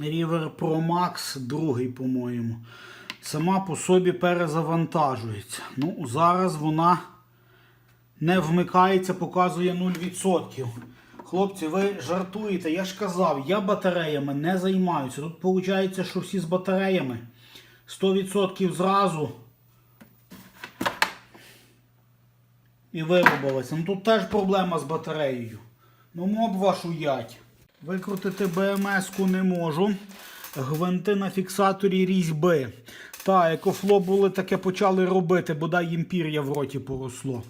River Pro Max, другий, по-моєму. Сама по собі перезавантажується. Ну, зараз вона не вмикається, показує 0%. Хлопці, ви жартуєте, я ж казав, я батареями не займаюся. Тут виходить, що всі з батареями 100% зразу. І вирубилося. Ну тут теж проблема з батареєю. Ну моб вашу ять. Викрутити БМС-ку не можу. Гвинти на фіксаторі різьби. Та, екофлобули таке почали робити, бодай їм пір'я в роті поросло.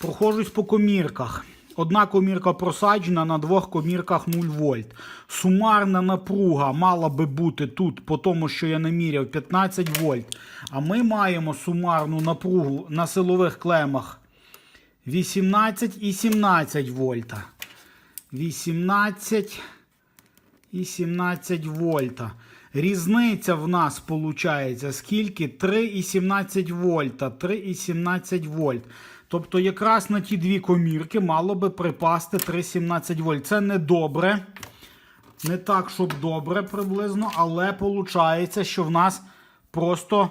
Прохожусь по комірках. Одна комірка просаджена, на двох комірках 0 вольт. Сумарна напруга мала би бути тут, по тому, що я наміряв, 15 вольт. А ми маємо сумарну напругу на силових клемах 18 і 17 вольта. 18 і 17 вольта. Різниця в нас виходить скільки? 3,17 вольта. 3,17 вольт. Тобто якраз на ті дві комірки мало би припасти 3,17 вольт. Це не добре. Не так, щоб добре приблизно, але виходить, що в нас просто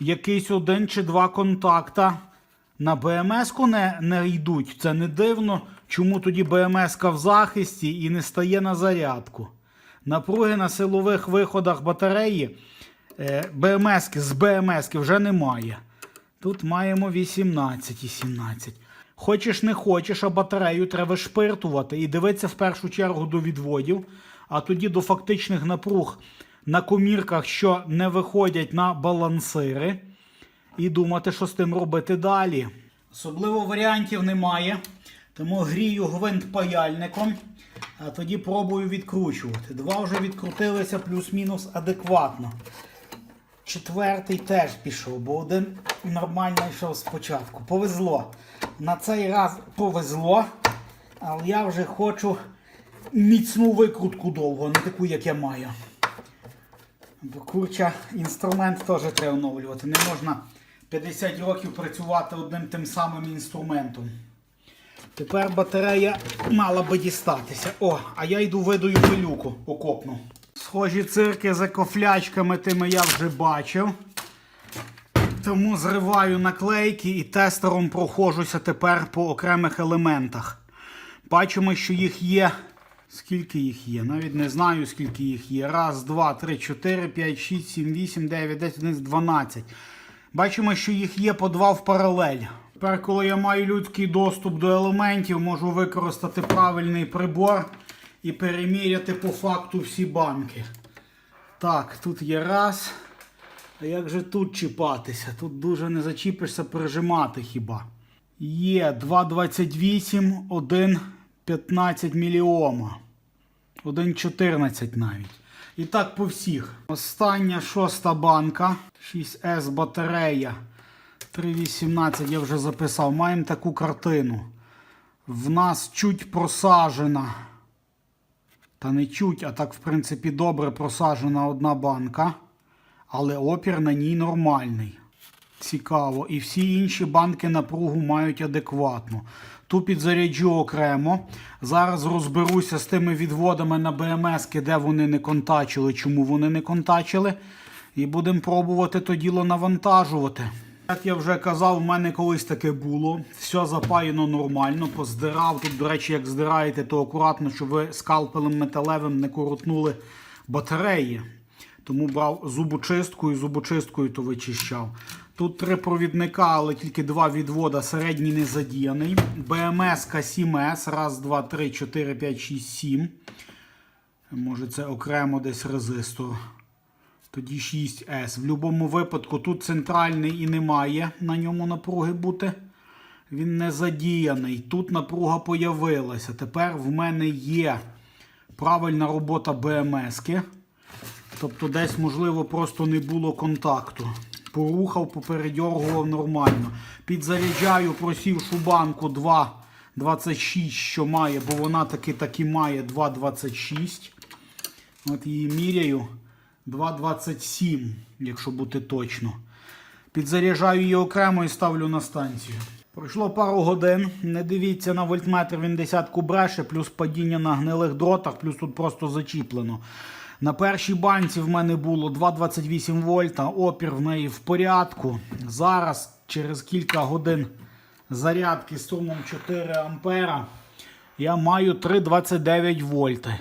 якийсь один чи два контакта на БМС-ку не, не йдуть. Це не дивно, чому тоді БМС-ка в захисті і не стає на зарядку. Напруги на силових виходах батареї е, БМС-ки з БМС-ки вже немає. Тут маємо 18 і 17. Хочеш не хочеш, а батарею треба шпиртувати і дивитися в першу чергу до відводів, а тоді до фактичних напруг на комірках, що не виходять на балансири, і думати, що з тим робити далі. Особливо варіантів немає, тому грію гвинт паяльником, а тоді пробую відкручувати. Два вже відкрутилися плюс-мінус адекватно. Четвертий теж пішов, бо один нормально йшов спочатку. Повезло. На цей раз повезло, але я вже хочу міцну викрутку довго, не таку, як я маю. Бо курча, інструмент теж треба оновлювати. Не можна 50 років працювати одним тим самим інструментом. Тепер батарея мала би дістатися. О, а я йду видаю пилюку окопну. Схожі цирки з екофлячками тими я вже бачив. Тому зриваю наклейки і тестером проходжуся тепер по окремих елементах. Бачимо, що їх є. Скільки їх є? Навіть не знаю, скільки їх є. Раз, два, три, чотири, п'ять, шість, сім, вісім, дев'ять, десять, одинадцять, дванадцять. Бачимо, що їх є по два в паралель. Тепер, коли я маю людський доступ до елементів, можу використати правильний прибор і переміряти по факту всі банки. Так, тут є раз. А як же тут чіпатися? Тут дуже не зачіпишся прижимати хіба. Є 2,28, 1,15 міліома. 1,14 навіть. І так по всіх. Остання шоста банка. 6С батарея. 3,18 я вже записав. Маємо таку картину. В нас чуть просажена. Та не чуть, а так, в принципі, добре просажена одна банка. Але опір на ній нормальний. Цікаво. І всі інші банки напругу мають адекватну. Ту підзаряджу окремо. Зараз розберуся з тими відводами на БМС, де вони не контачили, чому вони не контачили. І будемо пробувати то діло навантажувати. Як я вже казав, у мене колись таке було. Все запаяно нормально, поздирав. Тут, до речі, як здираєте, то акуратно, щоб ви скалпелем металевим не коротнули батареї. Тому брав зубочисткою, зубочисткою то вичищав. Тут три провідника, але тільки два відвода. Середній не задіяний. БМС 7С. Раз, два, три, чотири, п'ять, шість, сім. Може це окремо десь резистор. Тоді 6С. В будь-якому випадку тут центральний і немає на ньому напруги бути. Він не задіяний. Тут напруга появилася. Тепер в мене є правильна робота БМСки. Тобто десь, можливо, просто не було контакту. Порухав, попередьоргував нормально. Підзаряджаю просівшу банку 2,26, що має, бо вона таки таки має 2,26. От її міряю 2,27, якщо бути точно. Підзаряджаю її окремо і ставлю на станцію. Пройшло пару годин. Не дивіться на вольтметр, він десятку бреше, плюс падіння на гнилих дротах, плюс тут просто зачіплено. На першій банці в мене було 2,28 вольта, опір в неї в порядку. Зараз, через кілька годин зарядки струмом 4 ампера, я маю 3,29 вольти.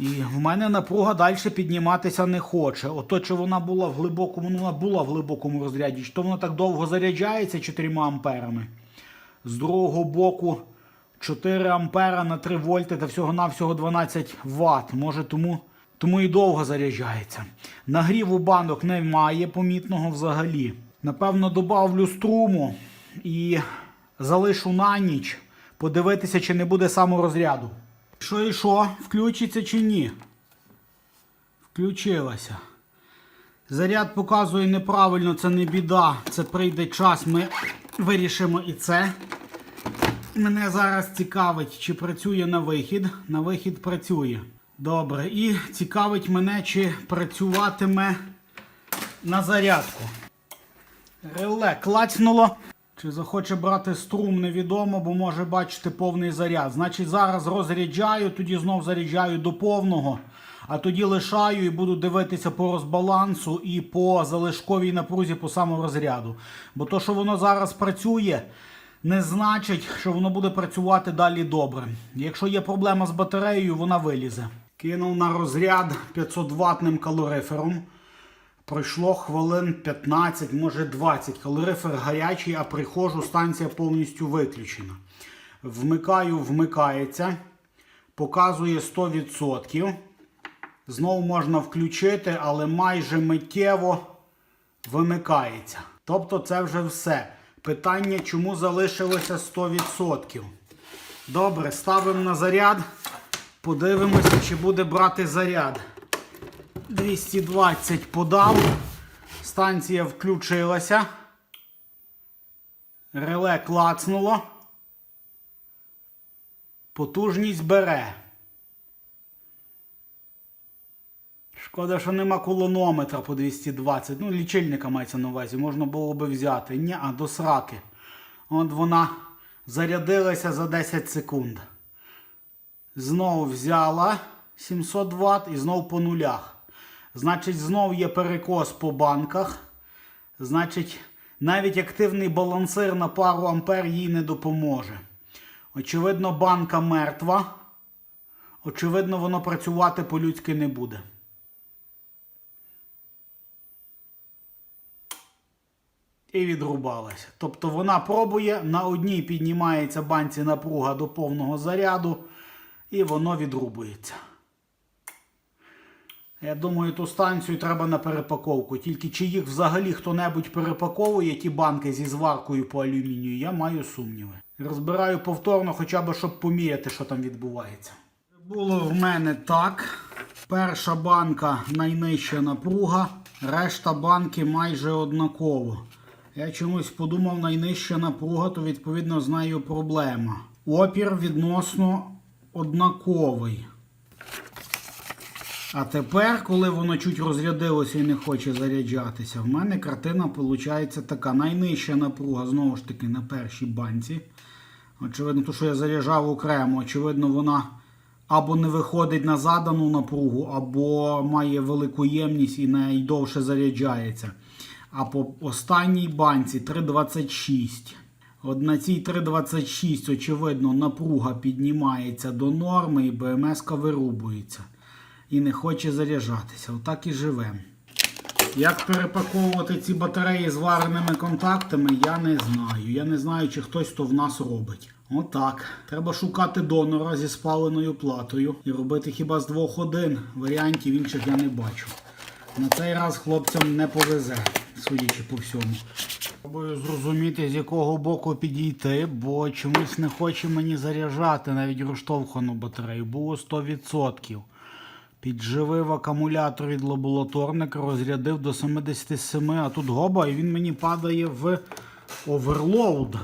І в мене напруга далі підніматися не хоче. Ото чи вона була в глибокому, ну вона була в глибокому розряді, чи то вона так довго заряджається 4 амперами. З другого боку 4 ампера на 3 вольти та всього-навсього 12 Вт. Може тому, тому і довго заряджається. Нагріву банок немає помітного взагалі. Напевно, добавлю струму і залишу на ніч подивитися, чи не буде саморозряду. Що і що, включиться чи ні? Включилася. Заряд показує неправильно, це не біда. Це прийде час, ми вирішимо і це. Мене зараз цікавить, чи працює на вихід. На вихід працює. Добре. І цікавить мене, чи працюватиме на зарядку. Реле клацнуло. Чи захоче брати струм, невідомо, бо може бачити повний заряд. Значить, зараз розряджаю, тоді знов заряджаю до повного, а тоді лишаю і буду дивитися по розбалансу і по залишковій напрузі по саморозряду. Бо то, що воно зараз працює, не значить, що воно буде працювати далі добре. Якщо є проблема з батареєю, вона вилізе. Кинув на розряд 500 ватним калорифером. Пройшло хвилин 15, може 20. Калорифер гарячий, а приходжу, станція повністю виключена. Вмикаю, вмикається. Показує 100%. Знову можна включити, але майже миттєво вимикається. Тобто це вже все. Питання, чому залишилося 100%. Добре, ставимо на заряд. Подивимося, чи буде брати заряд. 220 подав. Станція включилася. Реле клацнуло. Потужність бере. Шкода, що нема кулонометра по 220. Ну, лічильника мається на увазі. Можна було би взяти. Ні, а до сраки. От вона зарядилася за 10 секунд. Знову взяла 700 Вт і знову по нулях. Значить, знов є перекос по банках. Значить, навіть активний балансир на пару ампер їй не допоможе. Очевидно, банка мертва. Очевидно, воно працювати по-людськи не буде. І відрубалася. Тобто вона пробує, на одній піднімається банці напруга до повного заряду, і воно відрубується. Я думаю, ту станцію треба на перепаковку. Тільки чи їх взагалі хто-небудь перепаковує ті банки зі зваркою по алюмінію, я маю сумніви. Розбираю повторно, хоча б щоб поміряти, що там відбувається. Було в мене так. Перша банка найнижча напруга, решта банки майже однаково. Я чомусь подумав, найнижча напруга, то відповідно з нею проблема. Опір відносно однаковий. А тепер, коли воно чуть розрядилося і не хоче заряджатися, в мене картина виходить така. Найнижча напруга, знову ж таки, на першій банці. Очевидно, то, що я заряджав окремо, очевидно, вона або не виходить на задану напругу, або має велику ємність і найдовше заряджається. А по останній банці 3,26. От на цій 3,26, очевидно, напруга піднімається до норми і БМС вирубується і не хоче заряджатися. Отак і живемо. Як перепаковувати ці батареї з вареними контактами, я не знаю. Я не знаю, чи хтось то в нас робить. Отак. Треба шукати донора зі спаленою платою і робити хіба з двох один. Варіантів інших я не бачу. На цей раз хлопцям не повезе, судячи по всьому. Пробую зрозуміти, з якого боку підійти, бо чомусь не хоче мені заряджати навіть розштовхану батарею. Було 100%. Підживив акумулятор від лабораторника, розрядив до 77, а тут гоба, і він мені падає в оверлоуд.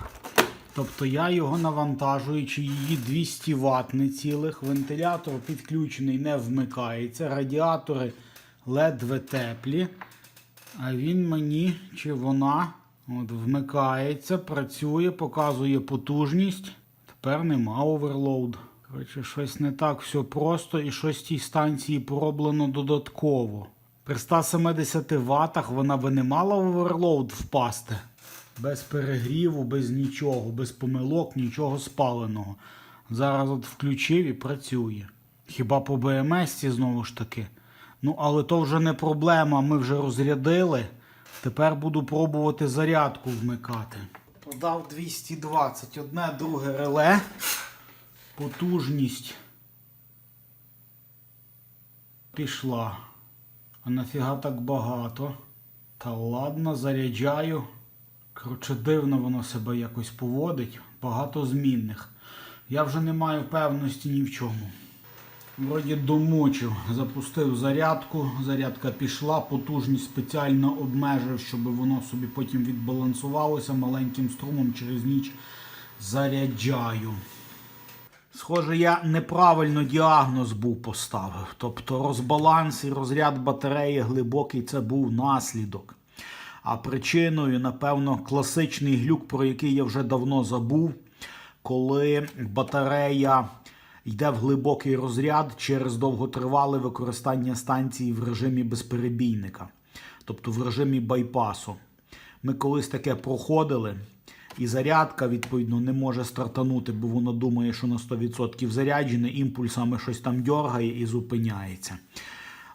Тобто я його навантажуючи, її 200 Вт не цілих, вентилятор підключений не вмикається, радіатори ледве теплі. А він мені чи вона от, вмикається, працює, показує потужність. Тепер нема оверлоуд. Коротше, щось не так все просто і щось тій станції пороблено додатково. При 170 ватах вона би не мала в оверлоуд впасти. Без перегріву, без нічого, без помилок, нічого спаленого. Зараз от включив і працює. Хіба по БМС знову ж таки. Ну, але то вже не проблема, ми вже розрядили. Тепер буду пробувати зарядку вмикати. Подав 220, одне друге реле. Потужність пішла. А нафіга так багато? Та ладно, заряджаю. Коротше, дивно воно себе якось поводить. Багато змінних. Я вже не маю певності ні в чому. Вроді домучив, запустив зарядку, зарядка пішла, потужність спеціально обмежив, щоб воно собі потім відбалансувалося маленьким струмом через ніч заряджаю. Схоже, я неправильно діагноз був поставив. Тобто розбаланс і розряд батареї глибокий це був наслідок. А причиною, напевно, класичний глюк, про який я вже давно забув, коли батарея йде в глибокий розряд через довготривале використання станції в режимі безперебійника, тобто в режимі байпасу. Ми колись таке проходили, і зарядка, відповідно, не може стартанути, бо вона думає, що на 100% заряджене, імпульсами щось там дьоргає і зупиняється.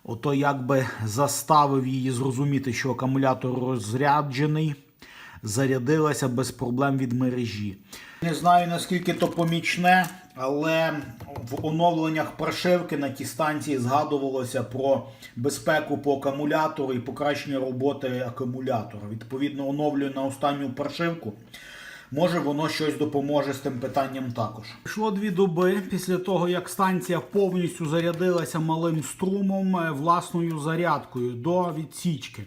Ото якби заставив її зрозуміти, що акумулятор розряджений, зарядилася без проблем від мережі. Не знаю наскільки то помічне, але в оновленнях прошивки на тій станції згадувалося про безпеку по акумулятору і покращення роботи акумулятора. Відповідно, оновлюю на останню прошивку. Може, воно щось допоможе з тим питанням також. Пішло дві доби після того, як станція повністю зарядилася малим струмом е, власною зарядкою до відсічки.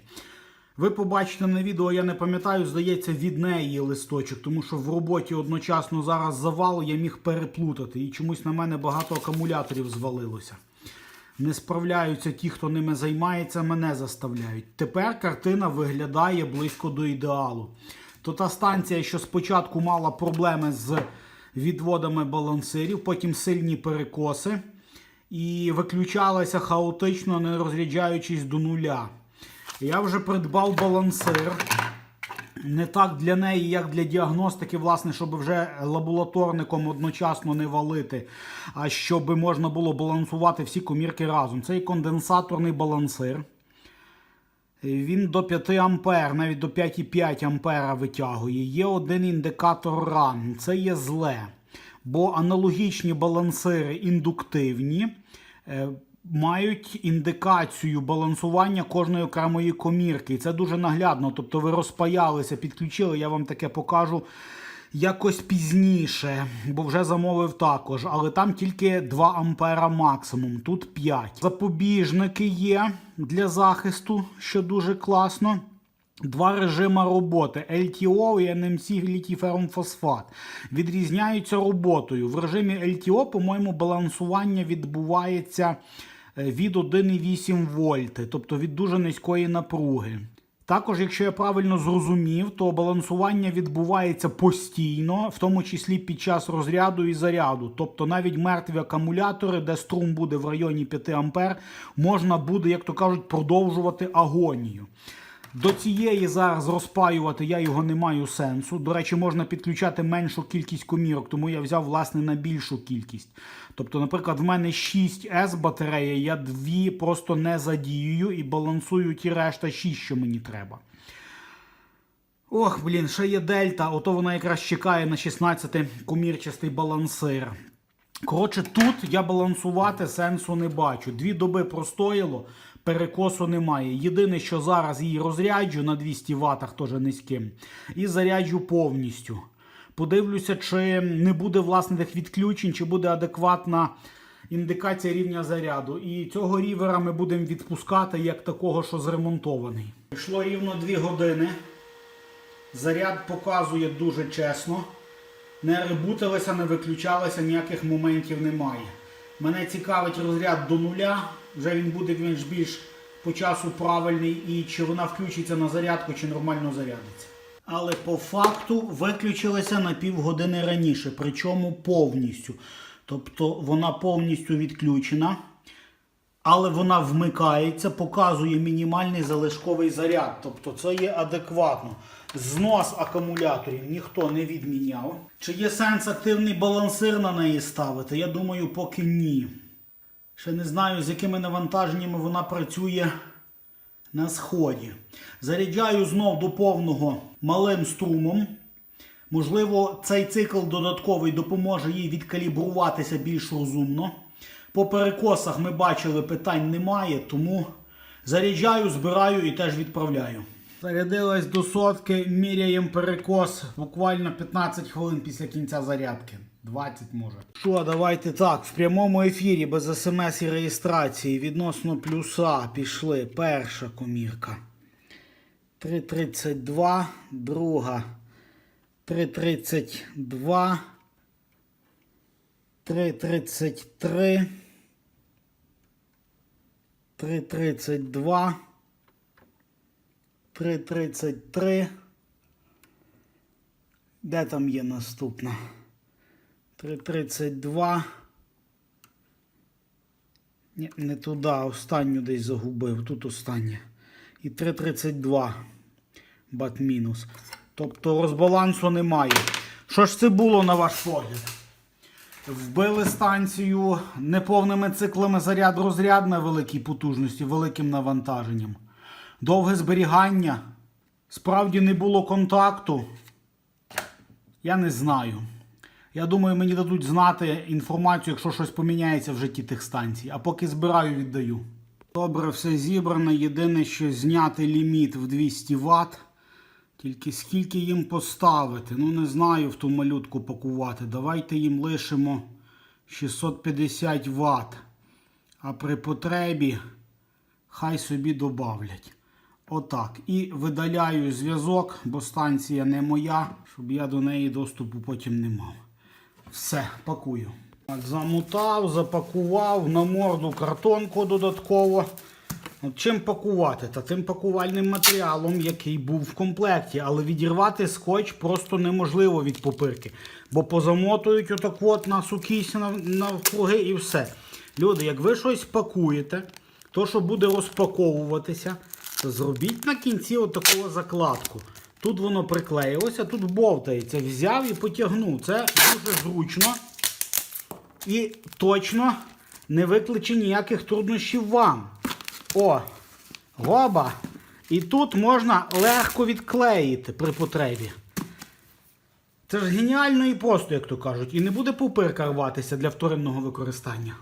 Ви побачите на відео, я не пам'ятаю, здається, від неї листочок, тому що в роботі одночасно зараз завал, я міг переплутати. І чомусь на мене багато акумуляторів звалилося. Не справляються ті, хто ними займається, мене заставляють. Тепер картина виглядає близько до ідеалу. То та станція, що спочатку мала проблеми з відводами балансирів, потім сильні перекоси, і виключалася хаотично, не розряджаючись до нуля. Я вже придбав балансир. Не так для неї, як для діагностики, власне, щоб вже лабораторником одночасно не валити, а щоб можна було балансувати всі комірки разом. Це і конденсаторний балансир. Він до 5 ампер, навіть до 5,5 ампера витягує. Є один індикатор ран. Це є зле. Бо аналогічні балансири індуктивні. Мають індикацію балансування кожної окремої комірки. І це дуже наглядно. Тобто ви розпаялися, підключили, я вам таке покажу якось пізніше, бо вже замовив також. Але там тільки 2 ампера максимум, тут 5. Запобіжники є для захисту, що дуже класно. Два режима роботи LTO і NMC літій-ферромфосфат відрізняються роботою. В режимі LTO, по-моєму, балансування відбувається від 1,8 вольти, тобто від дуже низької напруги. Також, якщо я правильно зрозумів, то балансування відбувається постійно, в тому числі під час розряду і заряду. Тобто навіть мертві акумулятори, де струм буде в районі 5 А, можна буде, як то кажуть, продовжувати агонію. До цієї зараз розпаювати я його не маю сенсу. До речі, можна підключати меншу кількість комірок, тому я взяв власне на більшу кількість. Тобто, наприклад, в мене 6С батарея, я дві просто не задіюю і балансую ті решта 6, що мені треба. Ох, блін, ще є дельта, ото вона якраз чекає на 16 комірчастий балансир. Коротше, тут я балансувати сенсу не бачу. Дві доби простояло, перекосу немає. Єдине, що зараз її розряджу на 200 ватах, теж низьким, і заряджу повністю. Подивлюся, чи не буде власне тих відключень, чи буде адекватна індикація рівня заряду. І цього рівера ми будемо відпускати як такого, що зремонтований. Прийшло рівно 2 години. Заряд показує дуже чесно. Не ребутилися, не виключалися, ніяких моментів немає. Мене цікавить розряд до нуля, вже він буде більш більш по часу правильний і чи вона включиться на зарядку, чи нормально зарядиться. Але по факту виключилися на півгодини раніше, причому повністю. Тобто вона повністю відключена, але вона вмикається, показує мінімальний залишковий заряд. Тобто це є адекватно. Знос акумуляторів ніхто не відміняв. Чи є сенс активний балансир на неї ставити? Я думаю, поки ні. Ще не знаю, з якими навантаженнями вона працює на сході. Заряджаю знов до повного малим струмом. Можливо, цей цикл додатковий допоможе їй відкалібруватися більш розумно. По перекосах ми бачили, питань немає, тому заряджаю, збираю і теж відправляю. Зарядилась до сотки, міряємо перекос буквально 15 хвилин після кінця зарядки. 20 може. Що, давайте так. В прямому ефірі без смс і реєстрації відносно плюса пішли. Перша комірка. 3.32, друга 3.32, 3.33, 3.32, 3.33. Де там є наступна? 3.32. Ні, не туди, останню десь загубив. Тут остання. І 3.32 бат мінус. Тобто розбалансу немає. Що ж це було на ваш погляд? Вбили станцію неповними циклами заряд розряд на великій потужності, великим навантаженням. Довге зберігання. Справді не було контакту. Я не знаю. Я думаю, мені дадуть знати інформацію, якщо щось поміняється в житті тих станцій. А поки збираю, віддаю. Добре, все зібрано. Єдине, що зняти ліміт в 200 Вт. Тільки скільки їм поставити? Ну, не знаю в ту малютку пакувати. Давайте їм лишимо 650 Вт. А при потребі хай собі добавлять. Отак. І видаляю зв'язок, бо станція не моя, щоб я до неї доступу потім не мав. Все, пакую. Так, Замутав, запакував на морду картонку додатково. От чим пакувати? Та тим пакувальним матеріалом, який був в комплекті, але відірвати скотч просто неможливо від попирки. Бо позамотують отак от на сукісь нав- навкруги і все. Люди, як ви щось пакуєте, то що буде розпаковуватися, то зробіть на кінці отаку закладку. Тут воно приклеїлося, тут бовтається. Взяв і потягнув. Це дуже зручно і точно не викличе ніяких труднощів вам. О, гоба. І тут можна легко відклеїти при потребі. Це ж геніально і просто, як то кажуть. І не буде пупирка рватися для вторинного використання.